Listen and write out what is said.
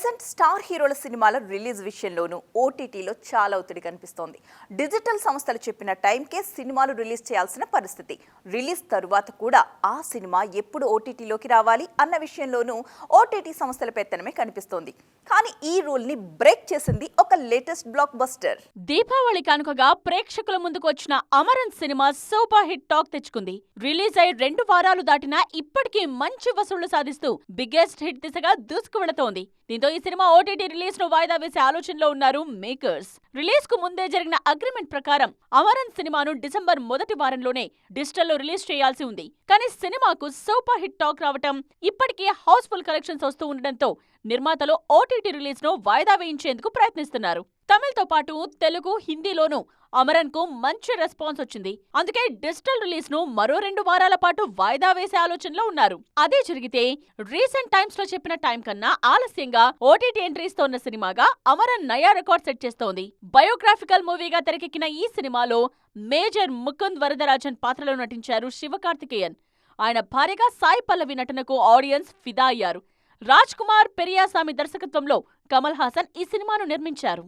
Present star హీరోల సినిమాల release విషయంలోనూ ఓటీటీలో చాలా ఒత్తిడి కనిపిస్తోంది. డిజిటల్ సంస్థలు చెప్పిన టైంకే సినిమాలు రిలీజ్ చేయాల్సిన పరిస్థితి. రిలీజ్ తరువాత కూడా ఆ సినిమా ఎప్పుడు ఓటీటీలోకి రావాలి అన్న విషయంలోనూ ఓటీటీ సంస్థల పెత్తనమే కనిపిస్తోంది. కానీ ఈ రూల్ని బ్రేక్ చేసింది ఒక లేటెస్ట్ బ్లాక్ బస్టర్. దీపావళి కానుకగా ప్రేక్షకుల ముందుకు వచ్చిన అమరన్ సినిమా సూపర్ హిట్ టాక్ తెచ్చుకుంది. రిలీజ్ అయి రెండు వారాలు దాటినా ఇప్పటికీ మంచి వసూళ్ళు సాధిస్తూ బిగ్గెస్ట్ హిట్ దిశగా దూసుకు వెళతోంది దీంతో ఈ సినిమా ఓటీటీ రిలీజ్ను వాయిదా వేసే ఆలోచనలో ఉన్నారు మేకర్స్. రిలీజ్కు ముందే జరిగిన అగ్రిమెంట్ ప్రకారం అమరన్ సినిమాను డిసెంబర్ మొదటి వారంలోనే డిజిటల్లో రిలీజ్ చేయాల్సి ఉంది. కానీ సినిమాకు సూపర్ హిట్ టాక్ రావటం ఇప్పటికే హౌస్ఫుల్ కలెక్షన్స్ వస్తూ ఉండడంతో నిర్మాతలు ఓటీటీ రిలీజ్ను వాయిదా వేయించేందుకు ప్రయత్నిస్తున్నారు. తమిళ్తో పాటు తెలుగు హిందీలోనూ అమరన్కు మంచి రెస్పాన్స్ వచ్చింది. అందుకే డిజిటల్ రిలీజ్ను మరో రెండు వారాల పాటు వాయిదా వేసే ఆలోచనలో ఉన్నారు. అదే జరిగితే రీసెంట్ టైమ్స్లో చెప్పిన టైం కన్నా ఆలస్యంగా ఓటీటీ ఎంట్రీస్ ఉన్న సినిమాగా అమరన్ నయా రికార్డ్ సెట్ చేస్తోంది. బయోగ్రాఫికల్ మూవీగా తెరకెక్కిన ఈ సినిమాలో మేజర్ ముకుంద్ వరదరాజన్ పాత్రలో నటించారు శివకార్తికేయన్ ఆయన భార్యగా సాయి పల్లవి నటనకు ఆడియన్స్ ఫిదా అయ్యారు. రాజ్ కుమార్ పెరియాసామి దర్శకత్వంలో కమల్ హాసన్ ఈ సినిమాను నిర్మించారు.